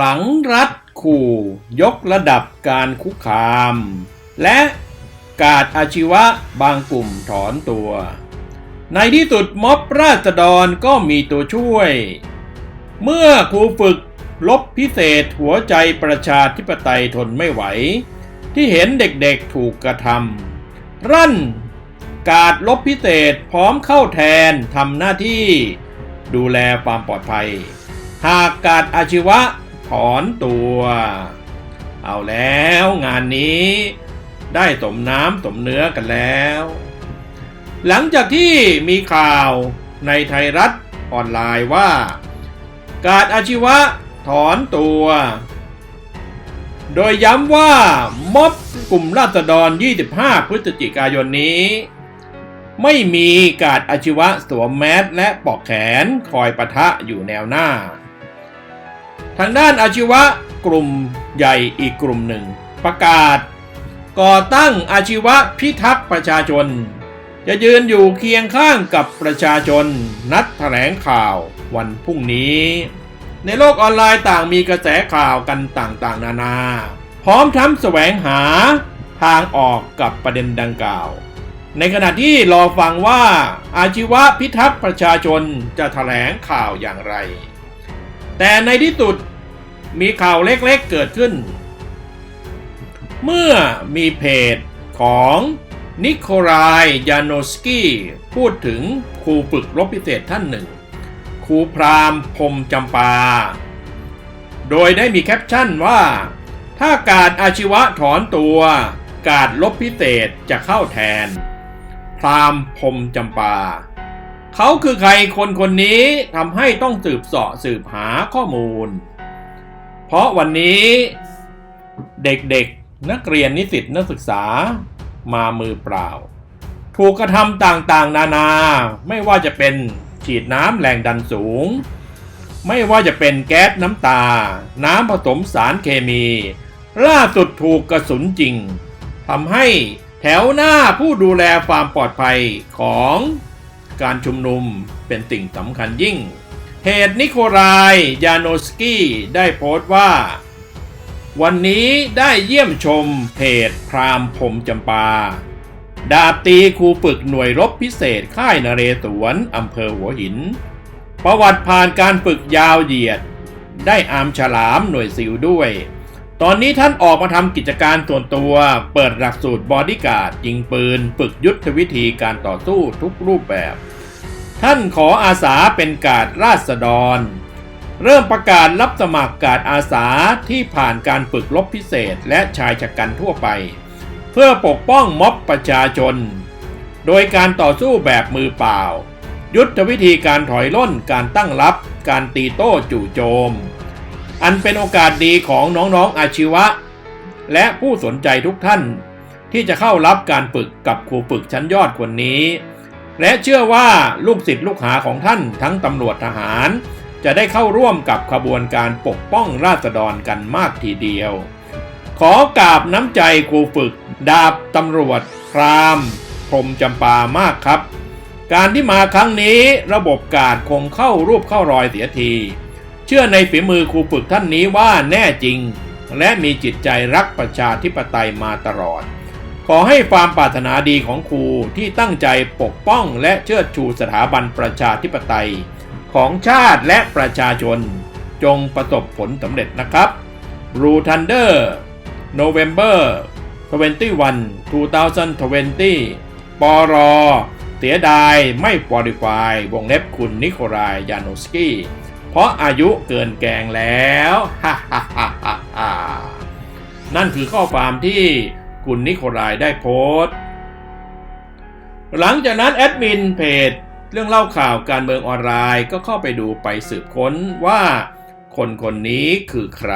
หลังรัฐขู่ ยกระดับการคุกคาม และกาดอาชีวะบางกลุ่มถอนตัว ในที่สุดม็อบราษฎรก็มีตัวช่วย เมื่อครูฝึกลบพิเศษหัวใจประชาธิปไตยทนไม่ไหว ที่เห็นเด็กๆถูกกระทำรั่นกาดลบพิเศษพร้อมเข้าแทนทำหน้าที่ ดูแลความปลอดภัย หากกาดอาชีวะ ถอนตัว เอาแล้วงานนี้ได้สมน้ำสมเนื้อกันแล้ว หลังจากที่มีข่าวในไทยรัฐออนไลน์ว่า กาดอาชีวะถอนตัว โดยย้ำว่าม็อบกลุ่มราษฎร 25 พฤศจิกายนนี้ ไม่มีกาดอาชีวะสวมแมสและปอกแขนคอยปะทะอยู่แนวหน้า ทางด้านอาชีวะกลุ่มใหญ่อีกกลุ่มหนึ่ง ประกาศ ก่อตั้งอาชีวะพิทักษ์ประชาชน จะยืนอยู่เคียงข้างกับประชาชน นัดแถลงข่าววันพรุ่งนี้ ในโลกออนไลน์ต่างมีกระแสข่าวกันต่างๆ นานา พร้อมทั้งแสวงหาทางออกกับประเด็นดังกล่าว ในขณะที่รอฟังว่าอาชีวะพิทักษ์ประชาชนจะแถลงข่าวอย่างไร แต่ในที่สุดมีข่าวเล็กๆเกิดขึ้น เมื่อมีเพจของนิโคลายยานอสกี้พูดถึงครูฝึกรบพิเศษท่านหนึ่ง ครูพรามพรมจำปา โดยได้มีแคปชั่นว่า ถ้าการอาชีวะถอนตัว การลบพิเศษจะเข้าแทน พรามพรมจำปา เขาคือใครคนคนนี้ทำให้ต้องสืบเสาะสืบหาข้อมูล เพราะวันนี้เด็กๆนักเรียนนิสิตนักศึกษามามือเปล่า ถูกกระทำต่างๆ นานาไม่ว่าจะเป็นฉีดน้ำแรงดันสูง ไม่ว่าจะเป็นแก๊สน้ำตา น้ำผสมสารเคมี ล่าสุดถูกกระสุนจริงทำให้แถวหน้าผู้ดูแลความปลอดภัยของ การชุมนุมเป็นสิ่งสำคัญยิ่ง เหตุนิโคลายยานอสกี้ได้โพสต์ว่า วันนี้ได้เยี่ยมชมเพจพรามพมจำปา ดาบตีครูฝึกหน่วยรบพิเศษค่ายนเรศวรอำเภอหัวหิน ประวัติผ่านการฝึกยาวเหยียด ได้อามฉลามหน่วยซิลด้วย ตอนนี้ท่านออกมาทำกิจการส่วนตัว เปิดหลักสูตรบอดี้การ์ดยิงปืน ฝึกยุทธวิธีการต่อสู้ทุกรูปแบบ ท่านขออาสาเป็นการดราษฎร เริ่มประกาศรับสมัครการอาสาที่ผ่านการฝึกรบพิเศษและชายชะกันทั่วไป เพื่อปกป้องม็อบประชาชน โดยการต่อสู้แบบมือเปล่า ยุทธวิธีการถอยล่นการตั้งรับ การตีโต้จู่โจม อันเป็นโอกาสดีของน้องๆอาชีวะ และผู้สนใจทุกท่าน ที่จะเข้ารับการฝึกกับครูฝึกชั้นยอดคนนี้ และเชื่อว่าลูกศิษย์ลูกหาของท่านทั้งตำรวจทหาร จะได้เข้าร่วมกับขบวนการปกป้องราษฎรกันมากทีเดียว ขอกราบน้ำใจครูฝึก ดาบตำรวจพรามพรมจำปามากครับ การที่มาครั้งนี้ระบบการคงเข้ารูปเข้ารอยเสียที เชื่อในฝีมือครูฝึกท่านนี้ว่าแน่จริง และมีจิตใจรักประชาธิปไตยมาตลอด ขอให้ความปรารถนาดีของครูที่ตั้งใจปกป้องและเชิดชูสถาบันประชาธิปไตย ของชาติและประชาชน จงประสบผลสำเร็จนะครับ Blue Thunder November 21 2020 ปรอเสียดายไม่ปอดิฟายวงเล็บคุณนิโคลายยานอสกี้ เพราะอายุเกินแกงแล้วฮ่าฮ่าฮ่าฮ่านั่นคือข้อความที่คุณนิโคลายได้โพสต์ หลังจากนั้นแอดมินเพจเรื่องเล่าข่าวการเมืองออนไลน์ก็เข้าไปดูไปสืบค้นว่าคนคนนี้คือใคร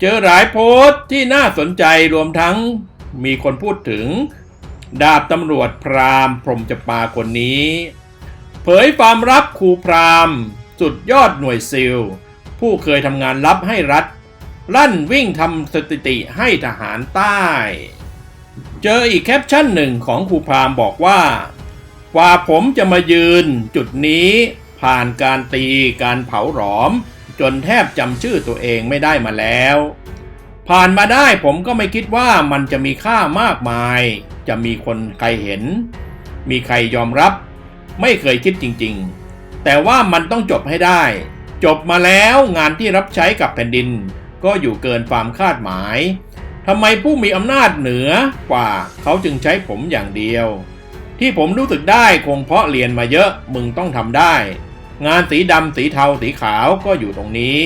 เจอหลายโพสต์ที่น่าสนใจรวมทั้งมีคนพูดถึง ดาบตำรวจพรามพรมจปาคนนี้ ผยความลับครูพรามสุดยอดหน่วยซิล ผู้เคยทำงานลับให้รัฐ ลั่นวิ่งทำสถิติให้ทหารใต้ เจออีกแคปชั่นหนึ่งของครูพรามบอกว่า กว่าผมจะมายืนจุดนี้ผ่านการตีการเผาหลอม จนแทบจำชื่อตัวเองไม่ได้มาแล้ว ผ่านมาได้ผมก็ไม่คิดว่ามันจะมีค่ามากมาย จะมีคนใครเห็น มีใครยอมรับ ไม่เคยคิดจริงๆ แต่ว่ามันต้องจบให้ได้ จบมาแล้วงานที่รับใช้กับแผ่นดิน ก็อยู่เกินความคาดหมายทำไมผู้มีอำนาจเหนือกว่าเขาจึงใช้ผมอย่างเดียว ที่ผมรู้สึกได้คงเพราะเรียนมาเยอะมึงต้องทำได้ งานสีดำสีเทาสีขาวก็อยู่ตรงนี้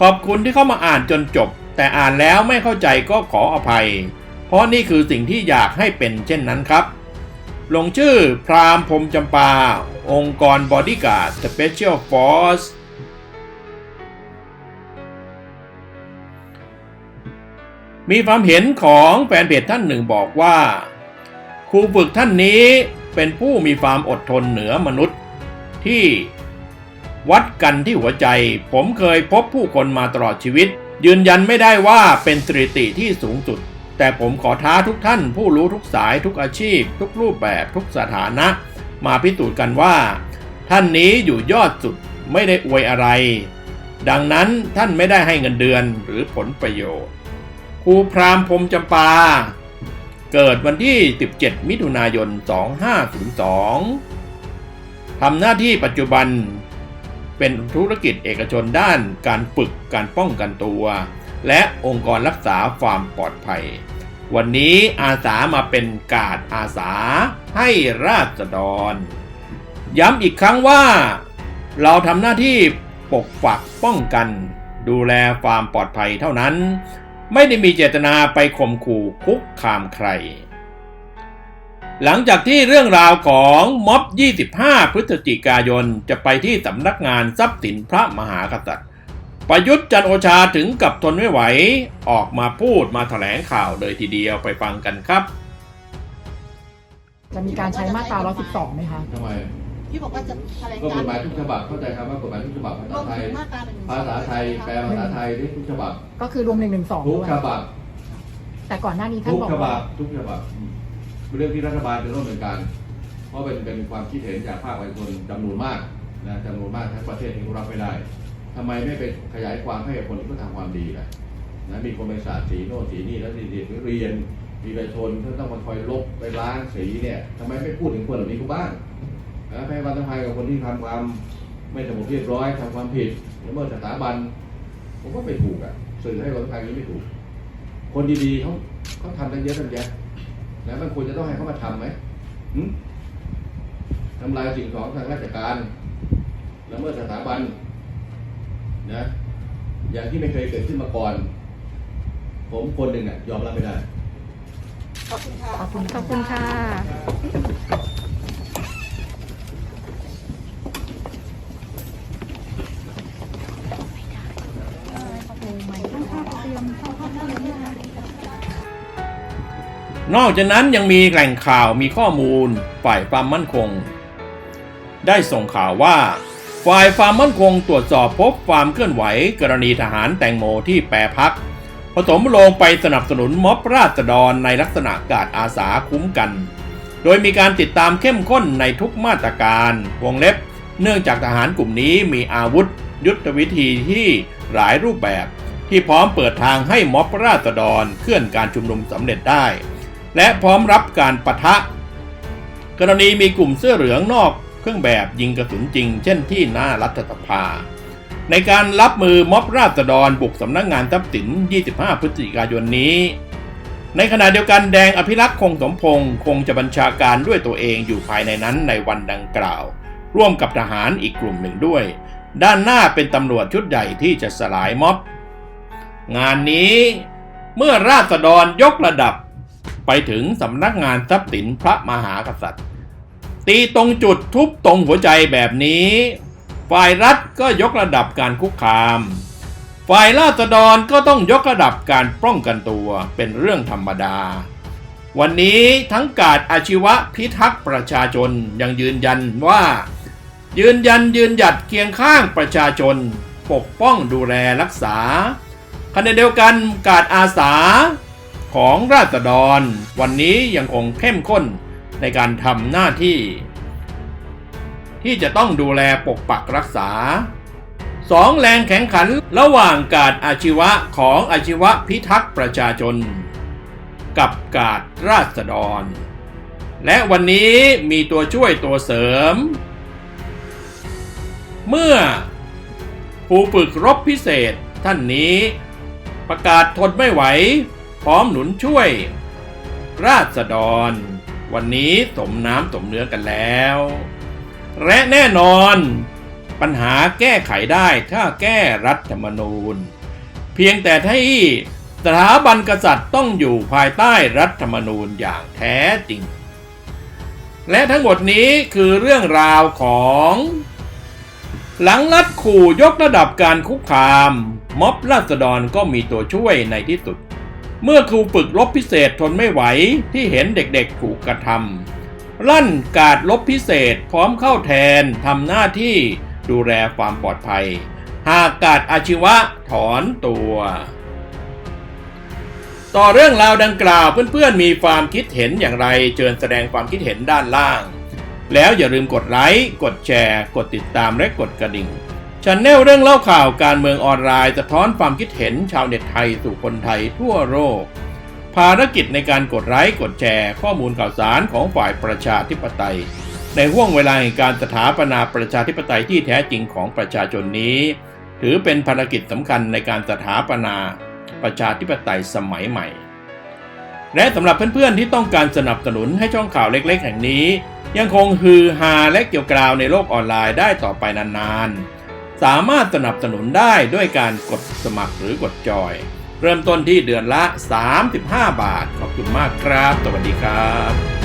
ขอบคุณที่เข้ามาอ่านจนจบ แต่อ่านแล้วไม่เข้าใจก็ขออภัย เพราะนี่คือสิ่งที่อยากให้เป็นเช่นนั้นครับ ลงชื่อพรามพรมจำปา องค์กรบอดี้การ์ดสเปเชียลฟอร์สมีความเห็นของแฟนเพจท่านหนึ่งบอกว่า ครูฝึกท่านนี้เป็นผู้มีความอดทนเหนือมนุษย์ที่วัดกันที่หัวใจ ผมเคยพบผู้คนมาตลอดชีวิต ยืนยันไม่ได้ว่าเป็นสถิติที่สูงสุด แต่ผมขอท้าทุกท่านผู้รู้ทุกสายทุกอาชีพ ทุกรูปแบบทุกสถานะ มาพิสูจน์กันว่า ท่านนี้อยู่ยอดสุดไม่ได้อวยอะไร ดังนั้นท่านไม่ได้ให้เงินเดือนหรือผลประโยชน์ครูพรามพรมจำปา เกิดวันที่ 17 มิถุนายน 2502ทำหน้าที่ปัจจุบันเป็นธุรกิจเอกชนด้านการฝึกการป้องกันตัว และองค์กรรักษาความปลอดภัย วันนี้อาสามาเป็นการดอาสาให้ราษฎร ย้ำอีกครั้งว่า เราทำหน้าที่ปกปักป้องกัน ดูแลความปลอดภัยเท่านั้น ไม่ได้มีเจตนาไปข่มขู่คุกคามใคร หลังจากที่เรื่องราวของม็อบ 25 พฤศจิกายนจะไปที่สำนักงานทรัพย์สินพระมหากษัตริย์ ประยุทธ์จันทร์โอชาถึงกับทนไม่ไหว ออกมาพูดมาแถลงข่าวเลยทีเดียวไปฟังกันครับ จะมีการใช้มาตรา112ไหมคะ ทำไมที่บอกว่าจะแถลงก็กากรฎหมายทุกฉบับเข้าใจครับว่ากฎหมายทุกฉบับภารษาวมไทย ถึงมาตราหนึ่งภาษาไทย แปลภาษาไทยได้ทุกฉบับก็คือรวม 1 1 2ทุด้กวย ฉบับแต่ก่อนหน้านี้ท่านทุกบอกฉบัว่าบทุกฉบับเป็นเรื่องที่รัฐบาลจะต้องดำเนินการ เพราะเป็นเป็นความคิดเห็นจากภาคประชาชนจำนวนมากนะจำนวนมากทั้งประเทศที่เขารับไม่ได้ ทำไมไม่ไปขยายความให้กับคนที่เขาทำความดีล่ะนะมีคนไปสาดสีโน่นสีนี่แล้วเด็กๆเรียนมีประชาชนที่ต้องมาคอยลบไปล้างสีเนี่ยทำไมไม่พูดถึงคนเหล่านี้เขาบ้างนะให้วามสำคัญกับคนที่ทำความไม่สงบเรียบร้อยทำความผิดละเมิดสถาบันผมว่าไม่ถูกอะสื่อให้วามสำคัญอย่างนี้ไม่ถูก คนดีๆเขาเขาทำตั้งเยอะตั้งแยะแล้วมันควรจะต้องให้เขามาทำไหมทำลายสิ่งของทางราชการละเมิดสถาบัน นะอย่างที่ไม่เคยเกิดขึ้นมาก่อน ผมคนหนึ่งอะยอมรับไม่ได้ขอบคุณค่ะ ขอบคุณขอบคุณค่ะ นอกจากนั้นยังมีแหล่งข่าวมีข้อมูลฝ่ายความมั่นคง ได้ส่งข่าวว่า ฝ่ายความมั่นคงตรวจสอบพบความเคลื่อนไหว กรณีทหารแตงโมที่แปรพัก ผสมลงไปสนับสนุนม็อบราษฎรในลักษณะการอาสาคุ้มกัน โดยมีการติดตามเข้มข้นในทุกมาตรการวงเล็บ เนื่องจากทหารกลุ่มนี้มีอาวุธ ยุทธวิธีที่หลายรูปแบบ ที่พร้อมเปิดทางให้ม็อบราษฎรเคลื่อนการชุมนุมสำเร็จได้ และพร้อมรับการปะทะกรณีมีกลุ่มเสื้อเหลืองนอก เครื่องแบบยิงกระสุนจริง เช่นที่หน้ารัฐสภา ในการรับมือม็อบราษฎรบุกสำนักงานทรัพย์สิน 25 พฤศจิกายนนี้ ในขณะเดียวกันแดงอภิรักษ์คงสมพงศ์คงจะบัญชาการด้วยตัวเองอยู่ภายในนั้นในวันดังกล่าว ร่วมกับทหารอีกกลุ่มหนึ่งด้วย ด้านหน้าเป็นตำรวจชุดใหญ่ที่จะสลายม็อบ งานนี้เมื่อราษฎรยกระดับ ไปถึงสำนักงานทรัพย์สินพระมหากษัตริย์ ตีตรงจุดทุบตรงหัวใจแบบนี้ ฝ่ายรัฐก็ยกระดับการคุกคาม ฝ่ายราษฎรก็ต้องยกระดับการป้องกันตัวเป็นเรื่องธรรมดา วันนี้ทั้งกาดอาชีวะพิทักษ์ประชาชนยังยืนยันว่า ยืนยันยืนหยัดเคียงข้างประชาชน ปกป้องดูแลรักษาขณะเดียวกันกาดอาสาของราษฎร วันนี้ยังคงเข้มข้น ในการทำหน้าที่ ที่จะต้องดูแลปกปักรักษาสองแรงแข่งขันระหว่างกาดอาชีวะของอาชีวะพิทักษ์ประชาชน กับกาดราษฎร และวันนี้มีตัวช่วยตัวเสริม เมื่อผู้ฝึกรบพิเศษท่านนี้ประกาศทนไม่ไหว พร้อมหนุนช่วย ราษฎร วันนี้สมน้ำสมเนื้อกันแล้ว และแน่นอน ปัญหาแก้ไขได้ถ้าแก้รัฐธรรมนูญ เพียงแต่ที่สถาบันกษัตริย์ต้องอยู่ภายใต้รัฐธรรมนูญอย่างแท้จริง และทั้งหมดนี้คือเรื่องราวของ หลังรัฐขู่ยกระดับการคุกคาม ม็อบราษฎรก็มีตัวช่วยในที่สุด เมื่อครูฝึกลบพิเศษทนไม่ไหวที่เห็นเด็กๆถูกกระทำลั่นกาดลบพิเศษพร้อมเข้าแทนทำหน้าที่ดูแลความปลอดภัย หากกาดอาชีวะถอนตัว ต่อเรื่องราวดังกล่าวเพื่อนๆมีความคิดเห็นอย่างไรเชิญแสดงความคิดเห็นด้านล่าง แล้วอย่าลืมกดไลค์กดแชร์ กดติดตามและกดกระดิ่ง ชันแนลเรื่องเล่าข่าวการเมืองออนไลน์สะท้อนความคิดเห็นชาวเน็ตไทยสู่คนไทยทั่วโลก ภารกิจในการกดไลค์กดแชร์ข้อมูลข่าวสารของฝ่ายประชาธิปไตย ในห่วงเวลาแห่งการสถาปนาประชาธิปไตยที่แท้จริงของประชาชนนี้ ถือเป็นภารกิจสำคัญในการสถาปนาประชาธิปไตยสมัยใหม่ และสำหรับเพื่อนๆที่ต้องการสนับสนุนให้ช่องข่าวเล็ก ๆ แห่งนี้ ยังคงฮือฮาและเกี่ยวกราวในโลกออนไลน์ได้ต่อไปนานๆ สามารถสนับสนุนได้ด้วยการกดสมัครหรือกดจอย เริ่มต้นที่เดือนละ 35 บาท ขอบคุณมากครับ สวัสดีครับ